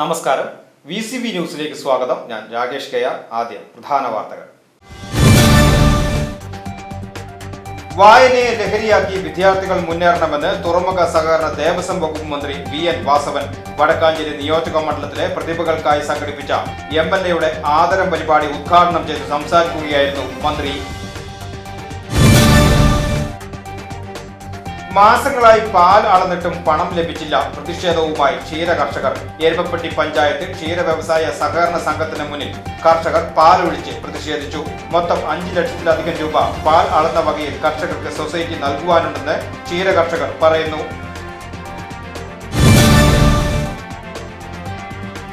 നമസ്കാരം. V C B ന്യൂസിലേക്ക് സ്വാഗതം. ഞാൻ രാകേഷ് കെ ആർ ആദ്യം പ്രധാന വാർത്തകൾ. വായനയെ ലഹരിയാക്കി വിദ്യാർത്ഥികൾ മുന്നേറണമെന്ന് തുറമുഖ സഹകരണ ദേവസ്വം വകുപ്പ് മന്ത്രി വി എൻ വാസവൻ വടക്കാഞ്ചേരി നിയോജക മണ്ഡലത്തിലെ പ്രതിഭകൾക്കായി സംഘടിപ്പിച്ച എം എൽ എയുടെ ആദരം പരിപാടി ഉദ്ഘാടനം ചെയ്ത് സംസാരിക്കുകയായിരുന്നു മന്ത്രി മാസങ്ങളായി പാൽ അളന്നിട്ടും പണം ലഭിച്ചില്ല. പ്രതിഷേധവുമായി ക്ഷീര കർഷകർ. എരുമപ്പെട്ടി പഞ്ചായത്ത് ക്ഷീര വ്യവസായ സഹകരണ സംഘത്തിന് മുന്നിൽ കർഷകർ പാൽ ഒഴിച്ച് പ്രതിഷേധിച്ചു. മൊത്തം അഞ്ച് ലക്ഷത്തിലധികം രൂപ പാൽ അളന്ന വകയിൽ കർഷകർക്ക് സൊസൈറ്റി നൽകുവാനുണ്ടെന്ന് ക്ഷീര കർഷകർ പറയുന്നു.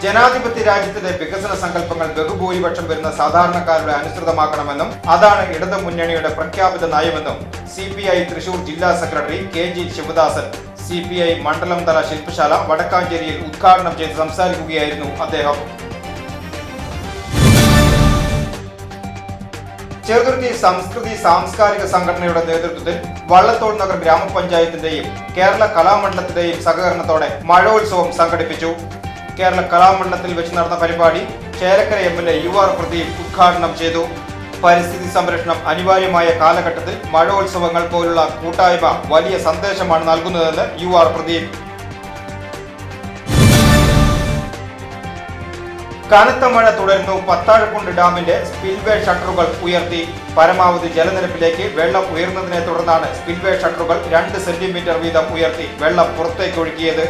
ജനാധിപത്യ രാജ്യത്തിന്റെ വികസന സങ്കല്പങ്ങൾ ബഹുഭൂരിപക്ഷം വരുന്ന സാധാരണക്കാരുടെ അനുസൃതമാക്കണമെന്നും അതാണ് ഇടതു മുന്നണിയുടെ പ്രഖ്യാപിത നയമെന്നും സി പി ഐ തൃശൂർ ജില്ലാ secretary K G Sivadasan C P I മണ്ഡലം തല ശില്പശാല വടക്കാഞ്ചേരിയിൽ ഉദ്ഘാടനം ചെയ്ത് സംസാരിക്കുകയായിരുന്നു അദ്ദേഹം. ചെറുതുരുത്തി സംസ്കൃതി സാംസ്കാരിക സംഘടനയുടെ നേതൃത്വത്തിൽ വള്ളത്തോൾ നഗർ ഗ്രാമപഞ്ചായത്തിന്റെയും കേരള കലാമണ്ഡലത്തിന്റെയും സഹകരണത്തോടെ മഴോത്സവം സംഘടിപ്പിച്ചു. കേരള കലാമണ്ഡലത്തിൽ വെച്ച് നടന്ന പരിപാടി Chelakkara M L A U R Pradeep ഉദ്ഘാടനം ചെയ്തു. പരിസ്ഥിതി സംരക്ഷണം അനിവാര്യമായ കാലഘട്ടത്തിൽ മഴോത്സവങ്ങൾ പോലുള്ള കൂട്ടായ്മ വലിയ സന്ദേശമാണ് നൽകുന്നതെന്ന് യു ആർ പ്രദീപ് കനത്ത മഴ തുടരുന്നു. പത്താഴക്കുണ്ട് ഡാമിന്റെ സ്പിൽവേ ഷട്ടറുകൾ ഉയർത്തി. പരമാവധി ജലനിരപ്പിലേക്ക് വെള്ളം ഉയർന്നതിനെ തുടർന്നാണ് സ്പിൽവേ ഷട്ടറുകൾ രണ്ട് സെന്റിമീറ്റർ വീതം ഉയർത്തി വെള്ളം പുറത്തേക്ക് ഒഴുക്കിയത്.